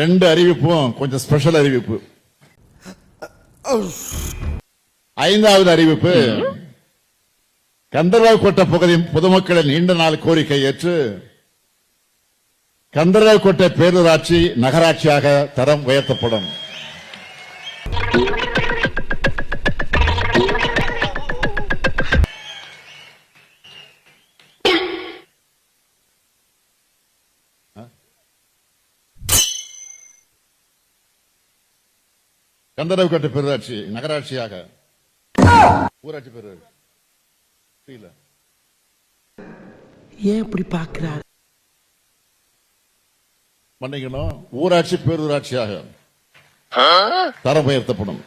ரெண்டு அறிவிப்பும் கொஞ்சம் ஸ்பெஷல் அறிவிப்பு. ஐந்தாவது அறிவிப்பு கந்தர்வாவ் கோட்டை பகுதி பொதுமக்களின் நீண்ட நாள் கோரிக்கை ஏற்று கந்தர்வாவ் கோட்டை பேரூராட்சி நகராட்சியாக தரம் உயர்த்தப்படும். கந்தர்வாவ் கோட்டை பேரூராட்சி நகராட்சியாக. ஊராட்சி பேரூராட்சி ஏன் இப்படி பாக்குறாரு மன்னிக்கணும் ஊராட்சி பேரூராட்சியாக தரம் உயர்த்தப்படும்